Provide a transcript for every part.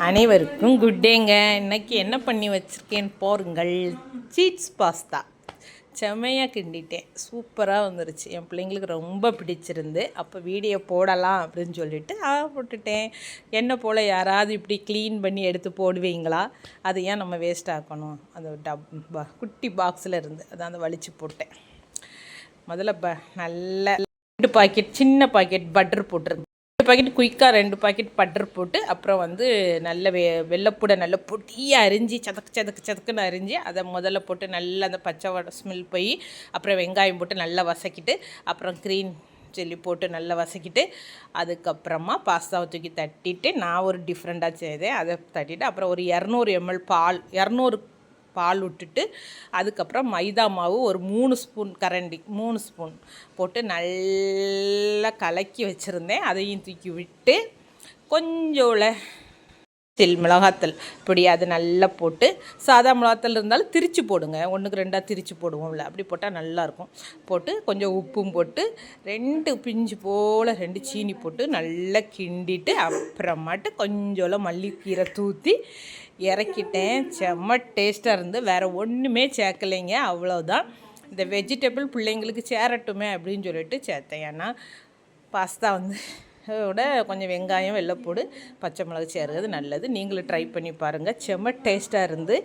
அனைவருக்கும் குட் டேங்க இன்னைக்கு என்ன பண்ணி வச்சுருக்கேன்னு போருங்கள். சீட்ஸ் பாஸ்தா செம்மையாக கிண்டிட்டேன். சூப்பராக வந்துருச்சு. என் பிள்ளைங்களுக்கு ரொம்ப பிடிச்சிருந்து. அப்போ வீடியோ போடலாம் அப்படின்னு சொல்லிட்டு ஆ போட்டுட்டேன். என்ன போல் யாராவது இப்படி க்ளீன் பண்ணி எடுத்து போடுவீங்களா? அது ஏன் நம்ம வேஸ்ட் ஆக்கணும்? அந்த டப் ப- குட்டி பாக்ஸில் இருந்து. அதான் அந்த வலிச்சு போட்டேன். முதல்ல ப நல்ல ரெண்டு பாக்கெட் சின்ன பாக்கெட் பட்டர் போட்டிருந்தேன். பாக்கெட் குயிக்காக ரெண்டு பாக்கெட் பட்டர் போட்டு அப்புறம் வந்து நல்ல வெ வெள்ளைப்பூடை நல்ல பொடியாக அரிஞ்சு சதக்கு சதக்கு சதக்குன்னு அரிஞ்சு அதை முதல்ல போட்டு நல்லா அந்த பச்சை வடை ஸ்மெல் போய் அப்புறம் வெங்காயம் போட்டு நல்லா வசக்கிட்டு அப்புறம் க்ரீன் சில்லி போட்டு நல்லா வசக்கிட்டு அதுக்கப்புறமா பாஸ்தாவை தூக்கி தட்டிட்டு நான் ஒரு டிஃப்ரெண்ட்டாக செய்தேன். அதை தட்டிட்டு அப்புறம் ஒரு இரநூறு எம்எல் பால் இரநூறு பால் விட்டுட்டு அதுக்கப்புறம் மைதா மாவு ஒரு மூணு ஸ்பூன் கரண்டி மூணு ஸ்பூன் போட்டு நல்லா கலக்கி வச்சுருந்தேன். அதையும் தூக்கி விட்டு கொஞ்சோல தில் மிளகாத்தல் இப்படி அது நல்லா போட்டு சாதா மிளகாத்தல் இருந்தாலும் திரிச்சு போடுங்க. ஒன்றுக்கு ரெண்டாக திரிச்சு போடுவோம்ல. அப்படி போட்டால் நல்லாயிருக்கும் போட்டு கொஞ்சம் உப்பும் போட்டு ரெண்டு பிஞ்சு போல் ரெண்டு சீனி போட்டு நல்லா கிண்டிட்டு அப்புறமாட்டு கொஞ்சோல மல்லிக்கீரை தூற்றி இறக்கிட்டேன். செம்ம டேஸ்ட்டாக இருந்து. வேறு ஒன்றுமே சேர்க்கலைங்க. அவ்வளோதான் இந்த வெஜிடபிள் பிள்ளைங்களுக்கு சேரட்டுமே அப்படின்னு சொல்லிட்டு சேர்த்தேன். ஏன்னா பாஸ்தா வந்து விட கொஞ்சம் வெங்காயம் வெள்ளைப்பூடு பச்சை மிளகு சேர்க்கிறது நல்லது. நீங்களும் ட்ரை பண்ணி பாருங்கள் செம்ம டேஸ்ட்டாக இருந்து.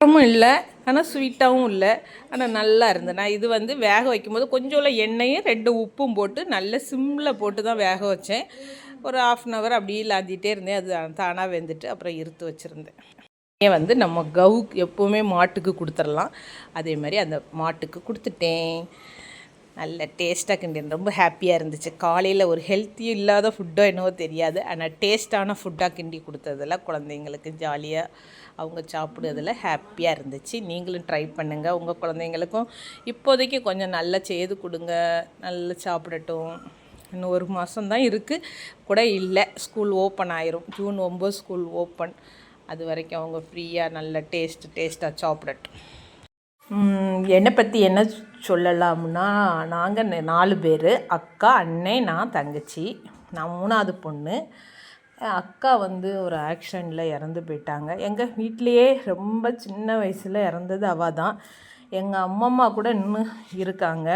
காரமும் இல்லை ஆனால் ஸ்வீட்டாகவும் இல்லை ஆனால் நல்லா இருந்து. நான் இது வந்து வேக வைக்கும்போது கொஞ்சோள்ள எண்ணெயும் ரெண்டு உப்பும் போட்டு நல்ல சிம்மில் போட்டு தான் வேக வச்சேன். ஒரு ஆஃப் அன் ஹவர் அப்படியே லாந்திட்டே இருந்தேன். அது தானாக வெந்துட்டு அப்புறம் இருத்து வச்சுருந்தேன். ஏன் வந்து நம்ம கவுக்கு எப்போவுமே மாட்டுக்கு கொடுத்துடலாம் அதே மாதிரி அந்த மாட்டுக்கு கொடுத்துட்டேன். நல்ல டேஸ்ட்டாக கிண்டேன் ரொம்ப ஹாப்பியாக இருந்துச்சு. காலையில் ஒரு ஹெல்த்தியும் இல்லாத ஃபுட்டோ என்னவோ தெரியாது. ஆனால் டேஸ்ட்டான ஃபுட்டாக கிண்டி கொடுத்ததில் குழந்தைங்களுக்கு ஜாலியாக அவங்க சாப்பிடுறதுல ஹாப்பியாக இருந்துச்சு. நீங்களும் ட்ரை பண்ணுங்கள் உங்கள் குழந்தைங்களுக்கும் இப்போதைக்கு கொஞ்சம் நல்லா செய்து கொடுங்க. நல்லா சாப்பிடட்டும். இன்னும் ஒரு மாதம் தான் இருக்குது கூட இல்லை. ஸ்கூல் ஓப்பன் ஆயிரும். ஜூன் ஒம்பது ஸ்கூல் ஓப்பன் அது வரைக்கும் அவங்க ஃப்ரீயாக நல்ல டேஸ்ட் டேஸ்ட்டாக சாப்பிடட்டும். என்னை பற்றி என்ன சொல்லலாம்னா நாங்கள் நாலு பேர். அக்கா அண்ணன் நான் தங்கச்சி. நான் மூணாவது பொண்ணு. அக்கா வந்து ஒரு ஆக்சிடெண்ட்டில் இறந்து போயிட்டாங்க. எங்கள் வீட்லேயே ரொம்ப சின்ன வயசில் இறந்தது அவள் தான் எங்கள் அம்மம்மா கூட இன்னும் இருக்காங்க.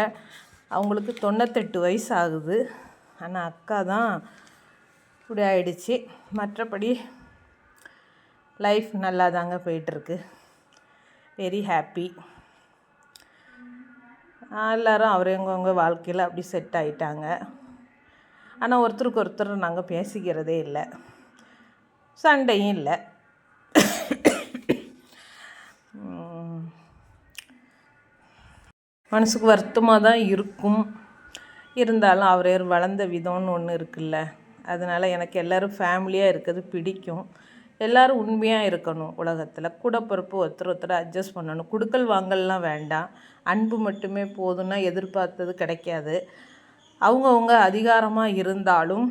அவங்களுக்கு தொண்ணூத்தெட்டு வயசு ஆகுது ஆனால் அக்கா தான் இப்படி ஆயிடுச்சு. மற்றபடி லைஃப் நல்லா தாங்க போயிட்டுருக்கு வெரி ஹாப்பி எல்லோரும் அவர் எங்கவுங்க வாழ்க்கையில் அப்படி செட் ஆகிட்டாங்க ஆனால் ஒருத்தருக்கு ஒருத்தர் நாங்கள் பேசிக்கிறதே இல்லை. சண்டையும் இல்லை. மனசுக்கு வருத்தமாக தான் இருக்கும். இருந்தாலும் அவரே வளர்ந்த விதம்னு ஒன்று இருக்குல்ல. அதனால் எனக்கு எல்லோரும் ஃபேமிலியாக இருக்கிறது பிடிக்கும். எல்லோரும் உண்மையாக இருக்கணும் உலகத்தில். கூட பிறப்பு ஒருத்தர் ஒருத்தர் அட்ஜஸ்ட் பண்ணணும். குடுக்கல் வாங்கல்லாம் வேண்டாம். அன்பு மட்டுமே போதும்னா எதிர்பார்த்தது கிடைக்காது. அவங்கவுங்க அதிகாரமாக இருந்தாலும்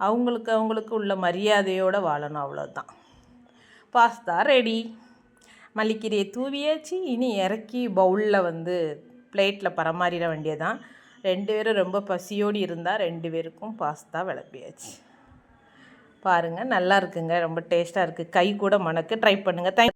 அவங்களுக்கு அவங்களுக்கு உள்ள மரியாதையோடு வாழணும் அவ்வளோதான் பாஸ்தா ரெடி மல்லிக்கீரையை தூவியாச்சு இனி இறக்கி பவுலில் வந்து பிளேட்டில் பரமாறிட வேண்டியதான் ரெண்டு பேரும் ரொம்ப பசியோடு இருந்தால் ரெண்டு பேருக்கும் பாஸ்தா விளப்பியாச்சு பாருங்கள் நல்லா இருக்குங்க ரொம்ப டேஸ்ட்டாக இருக்குது கை கூட மணக்கு. ட்ரை பண்ணுங்கள் தேங்க்